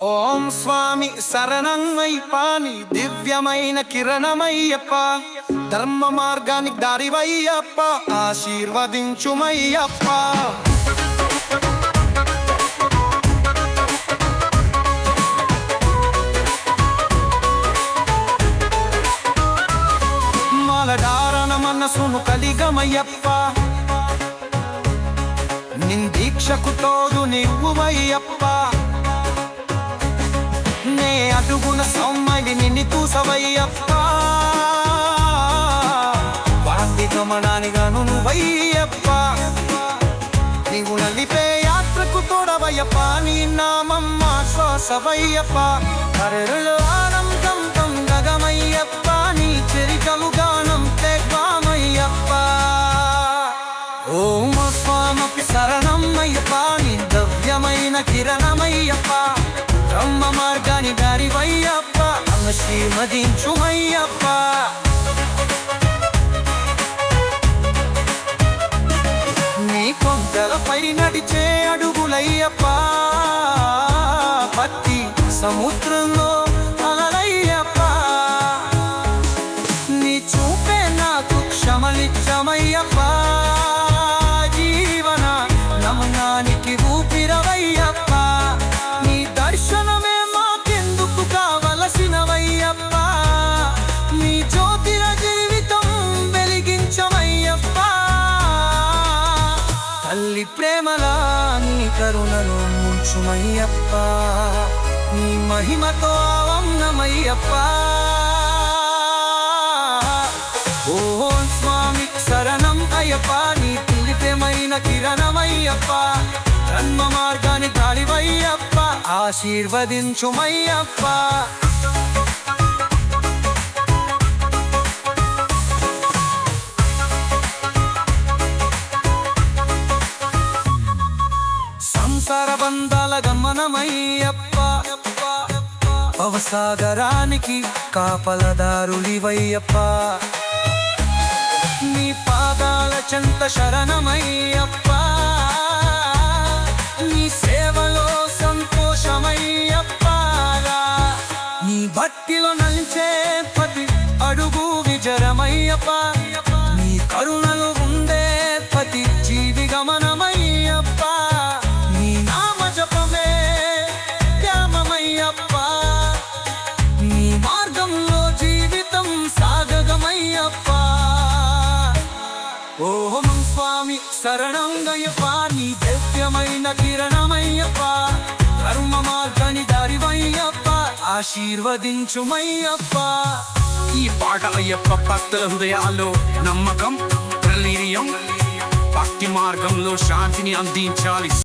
ఓం స్వామి శరణమయ్యపాని దివ్యమైన కిరణమయ్యప్ప. ధర్మ మార్గానికి దారివయ్యప్ప ఆశీర్వదించుమయ్యప్ప మలడారణ మనసును కలిగమయ్యప్ప. నిందీక్షకు తోడు నివ్వువయ్యప్ప నే సమ్మడి నిన్ను పూసవయ్యప్ప వాంతి గమనానిగాను నువ్వయ్యప్ప నీవు నలిపే యాత్రకు తోడవయ్యప్ప. నీ నామం శ్వాసవయ్యప్ప. కరరులు ఆనందం గగమయ్యప్ప నీ చెరికలు గానం తెగ్వామయ్యప్ప. ఓం స్వామపి శరణం అయ్యప్ప. నీ దవ్యమైన కిరణమయ్యప్ప. బ్రహ్మ మార్గాని దారివయ్యప్ప ఆశీర్వదించుమయ్యప్ప నీ కొండలపై నడిచే అడుగులయ్యప్ప పత్తి సముద్ర ప్రేమలా నీ కరుణను ముంచుమయ్యప్ప. నీ మహిమతో ఆవన్నమయ్యప్ప. ఓ స్వామి శరణం అయ్యప్ప నీ పిలిపెమైన కిరణమయ్యప్ప. జన్మ మార్గాన్ని తాడివయ్యప్ప ఆశీర్వదించుమయ్యప్ప. సంసారబంధాల గమనమయ్యప్ప. అవసాగరానికి కాపలదారులివయ్యప్ప. నీ పాదాల చెంత శరణమయ్యప్ప. నీ సేవల శరణంగయ్యప్ప నీ దివ్యమైన కిరణమయ్యప్ప కర్మ మార్గాని దారివయ్యప్ప ఆశీర్వదించుమయ్యప్ప. ఈ పాట అయ్యప్ప భక్తుల హృదయాల్లో నమ్మకం నిర్వీర్యం భక్తి మార్గంలో శాంతిని అందించాలి.